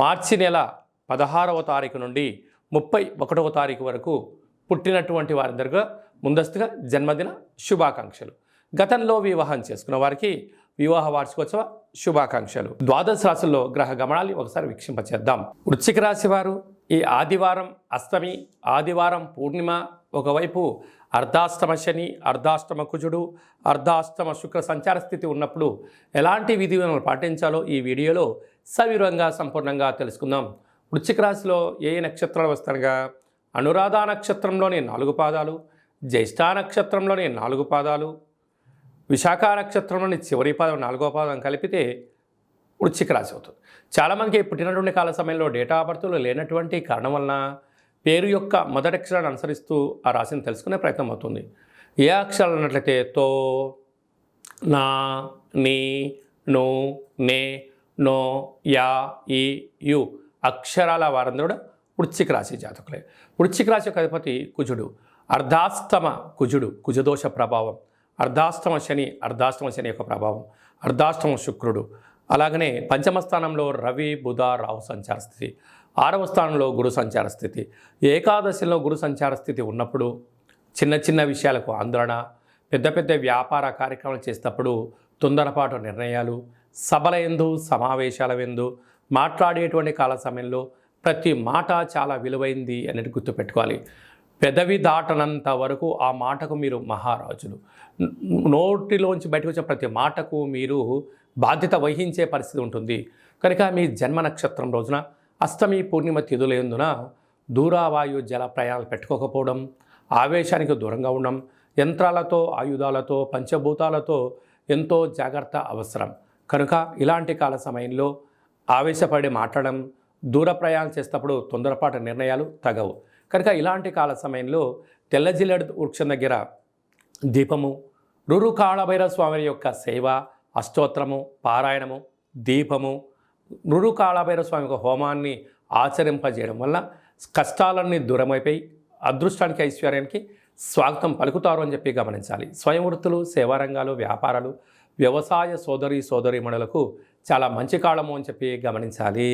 మార్చి నెల పదహారవ తారీఖు నుండి ముప్పై ఒకటవ తారీఖు వరకు పుట్టినటువంటి వారందరిగా ముందస్తుగా జన్మదిన శుభాకాంక్షలు. గతంలో వివాహం చేసుకున్న వారికి వివాహ వార్షికోత్సవ శుభాకాంక్షలు. ద్వాదశ రాశుల్లో గ్రహ గమనాన్ని ఒకసారి వీక్షింపచేద్దాం. వృశ్చిక రాశి వారు ఈ ఆదివారం అష్టమి ఆదివారం పూర్ణిమ ఒకవైపు అర్ధాష్టమ శని అర్ధాష్టమ కుజుడు అర్ధాష్టమ శుక్ర సంచార స్థితి ఉన్నప్పుడు ఎలాంటి విధి పాటించాలో ఈ వీడియోలో సవివరంగా సంపూర్ణంగా తెలుసుకుందాం. వృశ్చిక రాశిలో ఏ నక్షత్రాలు వస్తారుగా అనురాధ నక్షత్రంలోని నాలుగు పాదాలు జ్యేష్ఠ నక్షత్రంలోని నాలుగు పాదాలు విశాఖ నక్షత్రంలోని చివరి పాదం నాలుగో పాదం కలిపితే వృశ్చిక రాశి అవుతుంది. చాలామందికి పుట్టినటువంటి కాల సమయంలో డేటా బర్త్లు లేనటువంటి కారణం వలన పేరు యొక్క మొదటి అక్షరాన్ని అనుసరిస్తూ ఆ రాశిని తెలుసుకునే ప్రయత్నం అవుతుంది. ఏ అక్షరాలు అన్నట్లయితే తో నా నీ ను నే నో యా ఈ యు అక్షరాల వారందరూ కూడా వృశ్చిక రాశి జాతకులే. వృశ్చిక రాశి యొక్క అధిపతి కుజుడు. అర్ధాస్తమ కుజుడు కుజదోష ప్రభావం. అర్ధాష్టమ శని అర్ధాష్టమ శని యొక్క ప్రభావం. అర్ధాష్టమ శుక్రుడు. అలాగనే పంచమ స్థానంలో రవి బుధ రాహు సంచార స్థితి. ఆరవ స్థానంలో గురు సంచార స్థితి. ఏకాదశిలో గురు సంచార స్థితి ఉన్నప్పుడు చిన్న చిన్న విషయాలకు ఆందోళన పెద్ద పెద్ద వ్యాపార కార్యక్రమాలు చేసేటప్పుడు తొందరపాటు నిర్ణయాలు సభల ఎందు సమావేశాల ఎందు మాట్లాడేటువంటి కాల సమయంలో ప్రతి మాట చాలా విలువైంది అనేది గుర్తుపెట్టుకోవాలి. పెదవి దాటనంత వరకు ఆ మాటకు మీరు మహారాజులు. నోటిలోంచి బయటకు వచ్చిన ప్రతి మాటకు మీరు బాధ్యత వహించే పరిస్థితి ఉంటుంది. కనుక మీ జన్మ నక్షత్రం రోజున అష్టమి పూర్ణిమ తిథులందున దూరావాయు జల ప్రయాణాలు పెట్టుకోకపోవడం ఆవేశానికి దూరంగా ఉండడం యంత్రాలతో ఆయుధాలతో పంచభూతాలతో ఎంతో జాగ్రత్త అవసరం. కనుక ఇలాంటి కాల సమయంలో ఆవేశపడి మాట్లాడడం దూర ప్రయాణం చేసేటప్పుడు తొందరపాటు నిర్ణయాలు తగవు. కనుక ఇలాంటి కాల సమయంలో తెల్లజిల్లడు వృక్షం దగ్గర దీపము రురు కాళభైరవ స్వామి యొక్క సేవ అష్టోత్తరము పారాయణము దీపము రురు కాళభైరవ స్వామి యొక్క హోమాన్ని ఆచరింపజేయడం వల్ల కష్టాలన్నీ దూరమైపోయి అదృష్టానికి ఐశ్వర్యానికి స్వాగతం పలుకుతారు అని చెప్పి గమనించాలి. స్వయం వృత్తులు సేవారంగాలు వ్యాపారాలు వ్యవసాయ సోదరి సోదరీమణులకు చాలా మంచి కాలము అని చెప్పి గమనించాలి.